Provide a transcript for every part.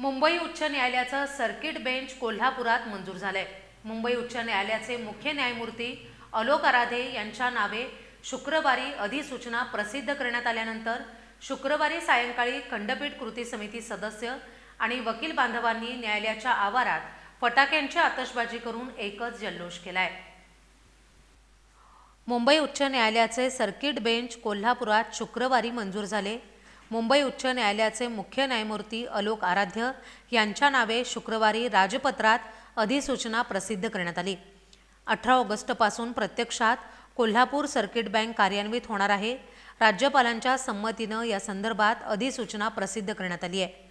मुंबई उच्च न्यायालयाचं circuit bench कोल्हापुरात मंजूर झालंय. मुंबई उच्च न्यायालयाचे मुख्य न्यायमूर्ती अलोक आराधे यांच्या नावे शुक्रवारी अधिसूचना प्रसिद्ध करण्यात आल्यानंतर शुक्रवारी सायंकाळी खंडपीठ कृती समिती सदस्य आणि वकील बांधवांनी न्यायालयाच्या आवारात फटाक्यांची आतषबाजी करून एकच जल्लोष केलाय. मुंबई उच्च न्यायालयाचे सर्किट बेंच कोल्हापुरात शुक्रवारी मंजूर झाले. मुंबई उच्च न्यायालयाचे मुख्य न्यायमूर्ती अलोक आराध्य यांच्या नावे शुक्रवारी राजपत्रात अधिसूचना प्रसिद्ध करण्यात आली. अठरा ऑगस्टपासून प्रत्यक्षात कोल्हापूर सर्किट बँक कार्यान्वित होणार आहे. राज्यपालांच्या संमतीनं या संदर्भात अधिसूचना प्रसिद्ध करण्यात आली आहे.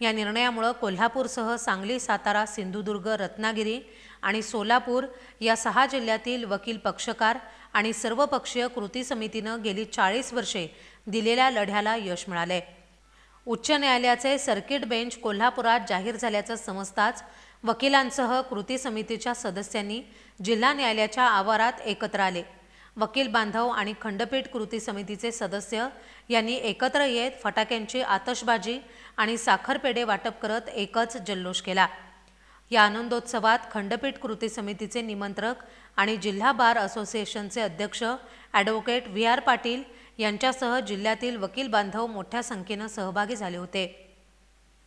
या निर्णयामुळं कोल्हापूरसह सांगली सातारा सिंधुदुर्ग रत्नागिरी आणि सोलापूर या सहा जिल्ह्यातील वकील पक्षकार आणि सर्वपक्षीय कृती समितीनं गेली चाळीस वर्षे दिलेल्या लढ्याला यश मिळाले उच्च न्यायालयाचे सर्किट बेंच कोल्हापुरात जाहीर झाल्याचं समजताच वकिलांसह कृती समितीच्या सदस्यांनी जिल्हा न्यायालयाच्या आवारात एकत्र आले. वकील बांधव आणि खंडपीठ कृती समितीचे सदस्य यांनी एकत्र येत फटाक्यांची आतषबाजी आणि साखरपेढे वाटप करत एकच जल्लोष केला. या आनंदोत्सवात खंडपीठ कृती समितीचे निमंत्रक आणि जिल्हा बार असोसिएशनचे अध्यक्ष ॲडव्होकेट व्ही आर पाटील यांच्यासह जिल्ह्यातील वकील बांधव मोठ्या संख्येनं सहभागी झाले होते.